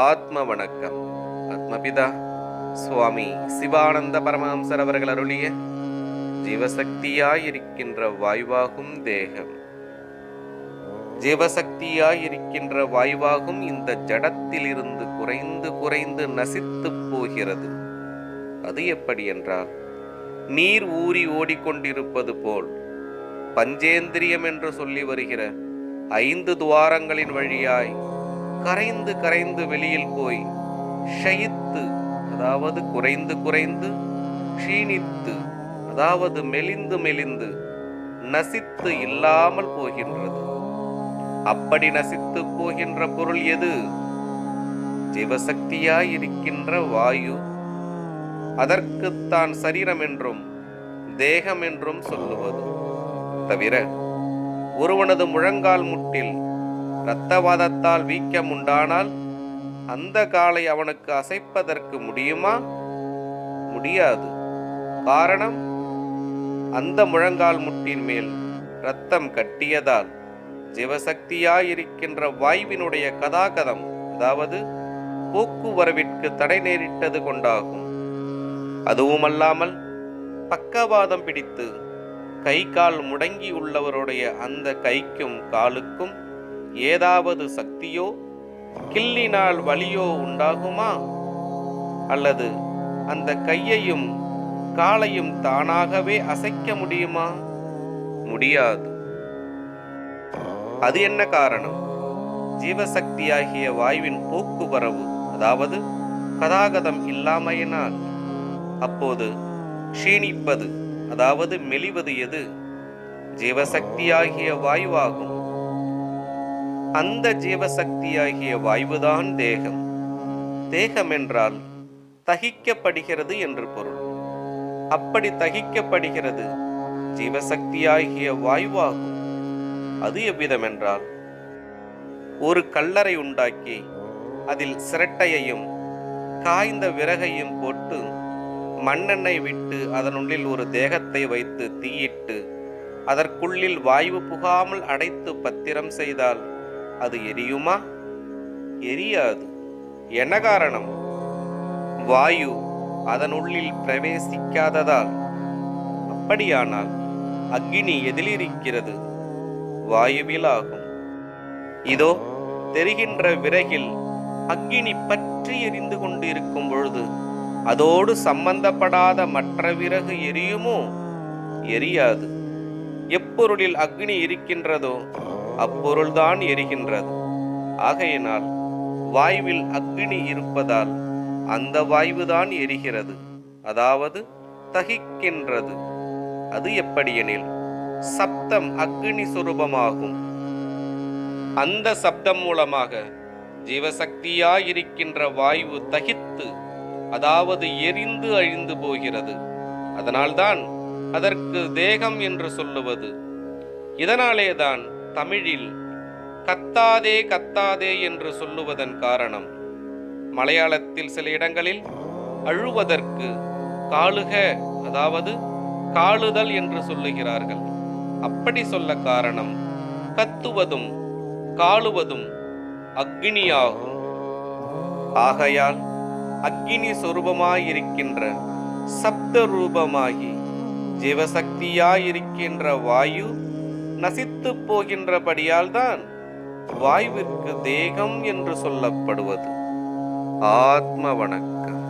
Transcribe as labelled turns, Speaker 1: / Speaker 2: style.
Speaker 1: ஆத்ம வணக்கம் ஆத்மபிதா சுவாமி சிவானந்த பரமஹம்சர் அவர்கள் அருளிய ஜீவசக்தியாயிருக்கின்ற வாய்வாகும் தேகம். ஜீவசக்தியாயிருக்கின்ற வாய்வாகும் இந்த ஜடத்திலிருந்து குறைந்து குறைந்து நசித்து போகிறது. அது எப்படி என்றால் நீர் ஊறி ஓடிக்கொண்டிருப்பது போல். பஞ்சேந்திரியம் என்று சொல்லி வருகிற ஐந்து துவாரங்களின் வழியாய் கரைந்து கரைந்து வெளியில் போய் ஷயித்து அதாவது குறைந்து குறைந்து க்ஷீணித்து அதாவது மெலிந்து மெலிந்து நசித்து இல்லாமல் போகின்றது. அப்படி நசித்து போகின்ற பொருள் எது? ஜீவசக்தியாய் இருக்கின்ற வாயு. அதற்குத்தான் சரீரம் என்றும் தேகம் என்றும் சொல்லுவது. தவிர ஒருவனது முழங்கால் முட்டில் இரத்தவாதத்தால் வீக்கம் உண்டானால் அந்த காலை அவனுக்கு அசைப்பதற்கு முடியுமா? முடியாது. காரணம் அந்த முழங்கால் முட்டின் மேல் இரத்தம் கட்டியதால் ஜீவசக்தியாயிருக்கின்ற வாய்வினுடைய கதாகதம் அதாவது போக்குவரவிற்கு தடை நேரிட்டது கொண்டாகும். அதுவுமல்லாமல் பக்கவாதம் பிடித்து கை கால் முடங்கி உள்ளவருடைய அந்த கைக்கும் காலுக்கும் ஏதாவது சக்தியோ கிள்ளினால் வலியோ உண்டாகுமா? அல்லது அந்த கையையும் காலையும் தானாகவே அசைக்க முடியுமா? முடியாது. அது என்ன காரணம்? ஜீவசக்தியாகிய வாயுவின் போக்குவரவு அதாவது கதாகதம் இல்லாமையினால். அப்போது க்ஷீணிப்பது அதாவது மெலிவது எது? ஜீவசக்தியாகிய வாயுவாகும். அந்த ஜீவசக்தியாகிய வாயுதான் தேகம். தேகம் என்றால் தகிக்கப்படுகிறது என்று பொருள். அப்படி தகிக்கப்படுகிறது ஜீவசக்தியாகிய வாயுவாகும். அது எவ்விதம் என்றால் ஒரு கல்லறை உண்டாக்கி அதில் சிரட்டையையும் காய்ந்த விறகையும் போட்டு மண்ணெண்ணெய் விட்டு அதனுள்ளில் ஒரு தேகத்தை வைத்து தீயிட்டு அதற்குள்ளில் வாயு புகாமல் அடைத்து பத்திரம் செய்தால் அது எரியுமா? எரியாது. என்ன காரணம்? வாயு அதனுள்ளில் பிரவேசிக்காததால். அப்படியானால் அக்னி எதிலிருக்கிறது? வாயுவில் ஆகும். இதோ தெரிகின்ற விறகில் அக்னி பற்றி எரிந்து கொண்டு இருக்கும் பொழுது அதோடு சம்பந்தப்படாத மற்ற விறகு எரியுமோ? எரியாது. எப்பொருளில் அக்னி இருக்கின்றதோ அப்பொருள்தான் எரிகின்றது. ஆகையினால் வாயுவில் அக்னி இருப்பதால் அந்த வாயுதான் எரிகிறது. அதாவது தகிக்கின்றது. அது எப்படியெனில் சப்தம் அக்னி சுரூபமாகும். அந்த சப்தம் மூலமாக ஜீவசக்தியாயிருக்கின்ற வாயு தகித்து அதாவது எரிந்து அழிந்து போகிறது. அதனால்தான் அதற்கு தேகம் என்று சொல்லுவது. இதனாலேதான் தமிழில் கத்தாதே கத்தாதே என்று சொல்லுவதன் காரணம். மலையாளத்தில் சில இடங்களில் அழுவதற்கு காளுக அதாவது காளுதல் என்று சொல்லுகிறார்கள். அப்படி சொல்ல காரணம் கத்துவதும் காளுவதும் அக்னியாகும். ஆகையால் அக்னி சொரூபமாயிருக்கின்ற சப்த ரூபமாகி ஜீவசக்தியாயிருக்கின்ற வாயு நசித்து போகின்றபடியால் தான் வாயுவிற்கு தேகம் என்று சொல்லப்படுவது. ஆத்ம வணக்கம்.